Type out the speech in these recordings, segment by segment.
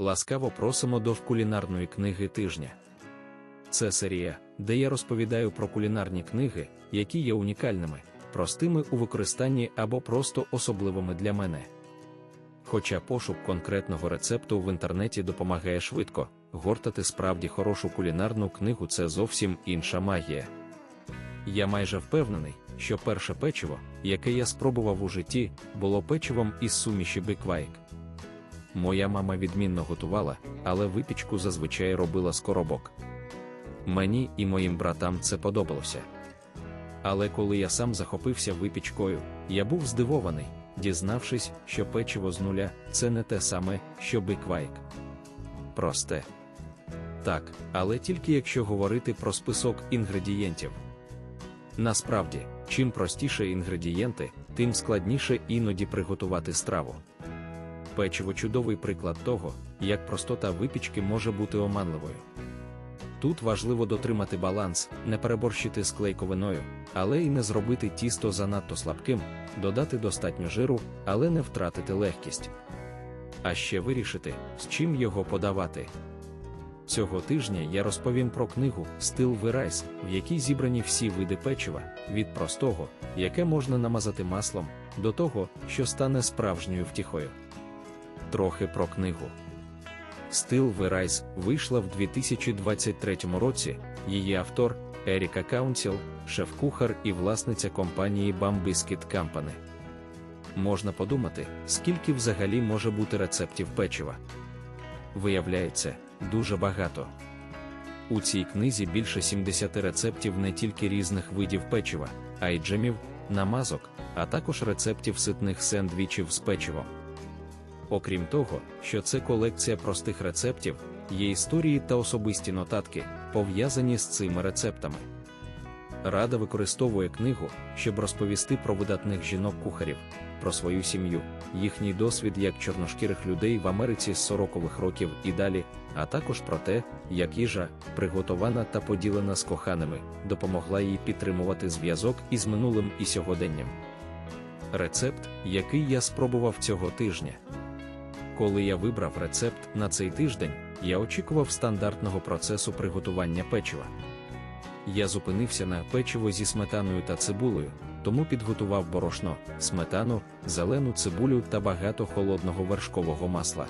Ласкаво просимо до кулінарної книги тижня. Це серія, де я розповідаю про кулінарні книги, які є унікальними, простими у використанні або просто особливими для мене. Хоча пошук конкретного рецепту в інтернеті допомагає швидко, гортати справді хорошу кулінарну книгу це зовсім інша магія. Я майже впевнений, що перше печиво, яке я спробував у житті, було печивом із суміші биквайк. Моя мама відмінно готувала, але випічку зазвичай робила з коробок. Мені і моїм братам це подобалося. Але коли я сам захопився випічкою, я був здивований, дізнавшись, що печиво з нуля це не те саме, що биквайк. Просте. Так, але тільки якщо говорити про список інгредієнтів. Насправді, чим простіше інгредієнти, тим складніше іноді приготувати страву. Печиво чудовий приклад того, як простота випічки може бути оманливою. Тут важливо дотримати баланс, не переборщити з клейковиною, але й не зробити тісто занадто слабким, додати достатньо жиру, але не втратити легкість. А ще вирішити, з чим його подавати. Цього тижня я розповім про книгу Стил Вирайс, в якій зібрані всі види печива, від простого, яке можна намазати маслом, до того, що стане справжньою втіхою. Трохи про книгу. Стил Вирайс вийшла в 2023 році. Її автор Еріка Каунсіл, шеф-кухар і власниця компанії Bambiscuit Company. Можна подумати, скільки взагалі може бути рецептів печива. Виявляється, дуже багато. У цій книзі більше 70 рецептів не тільки різних видів печива, а й джемів, намазок, а також рецептів ситних сендвічів з печивом. Окрім того, що це колекція простих рецептів, є історії та особисті нотатки, пов'язані з цими рецептами. Рада використовує книгу, щоб розповісти про видатних жінок-кухарів, про свою сім'ю, їхній досвід як чорношкірих людей в Америці з 40-х років і далі, а також про те, як їжа, приготована та поділена з коханими, допомогла їй підтримувати зв'язок із минулим і сьогоденням. Рецепт, який я спробував цього тижня. Коли я вибрав рецепт на цей тиждень, я очікував стандартного процесу приготування печива. Я зупинився на печиво зі сметаною та цибулею, тому підготував борошно, сметану, зелену цибулю та багато холодного вершкового масла.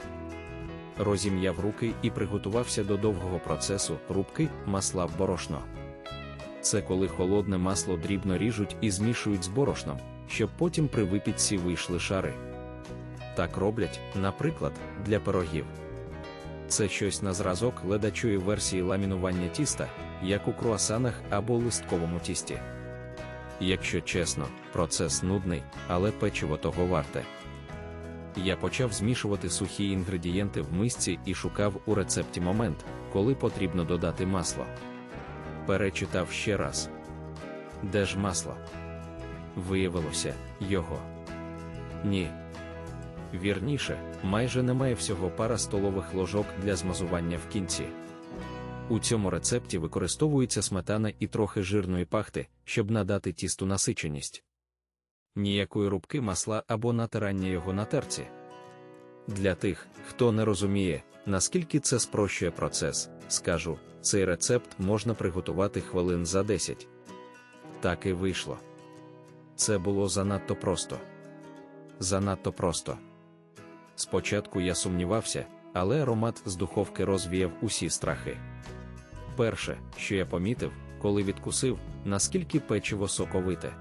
Розім'яв руки і приготувався до довгого процесу рубки масла в борошно. Це коли холодне масло дрібно ріжуть і змішують з борошном, щоб потім при випічці вийшли шари. Так роблять, наприклад, для пирогів. Це щось на зразок ледачої версії ламінування тіста, як у круасанах або листковому тісті. Якщо чесно, процес нудний, але печиво того варте. Я почав змішувати сухі інгредієнти в мисці і шукав у рецепті момент, коли потрібно додати масло. Перечитав ще раз. Де ж масло? Виявилося, його. Ні, Вірніше, майже немає всього пара столових ложок для змазування в кінці. У цьому рецепті використовується сметана і трохи жирної пахти, щоб надати тісту насиченість. Ніякої рубки масла або натирання його на терці. Для тих, хто не розуміє, наскільки це спрощує процес, скажу, цей рецепт можна приготувати хвилин за 10. Так і вийшло. Це було занадто просто. Занадто просто. Спочатку я сумнівався, але аромат з духовки розвіяв усі страхи. Перше, що я помітив, коли відкусив, наскільки печиво соковите.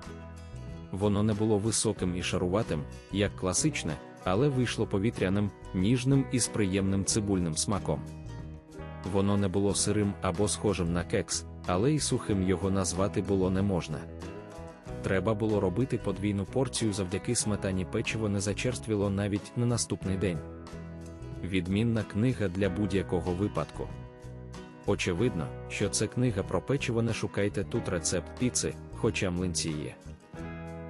Воно не було високим і шаруватим, як класичне, але вийшло повітряним, ніжним і з приємним цибульним смаком. Воно не було сирим або схожим на кекс, але й сухим його назвати було не можна. Треба було робити подвійну порцію завдяки сметані печиво не зачерствіло навіть на наступний день. Відмінна книга для будь-якого випадку. Очевидно, що це книга про печиво не шукайте тут рецепт піци, хоча млинці є.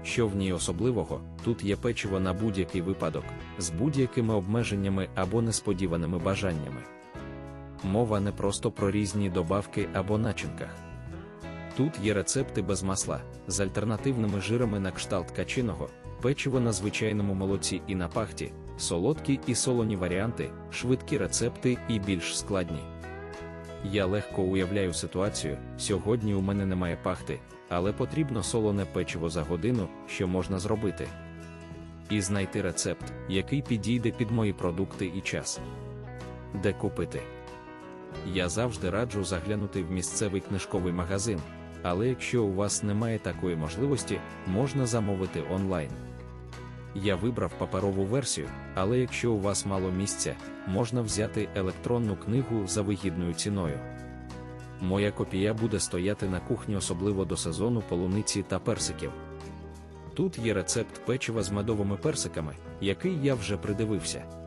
Що в ній особливого, тут є печиво на будь-який випадок, з будь-якими обмеженнями або несподіваними бажаннями. Мова не просто про різні добавки або начинках. Тут є рецепти без масла, з альтернативними жирами на кшталт качиного, печиво на звичайному молоці і на пахті, солодкі і солоні варіанти, швидкі рецепти і більш складні. Я легко уявляю ситуацію, сьогодні у мене немає пахти, але потрібно солоне печиво за годину, що можна зробити. І знайти рецепт, який підійде під мої продукти і час. Де купити? Я завжди раджу заглянути в місцевий книжковий магазин, але якщо у вас немає такої можливості, можна замовити онлайн. Я вибрав паперову версію, але якщо у вас мало місця, можна взяти електронну книгу за вигідною ціною. Моя копія буде стояти на кухні особливо до сезону полуниці та персиків. Тут є рецепт печива з медовими персиками, який я вже придивився.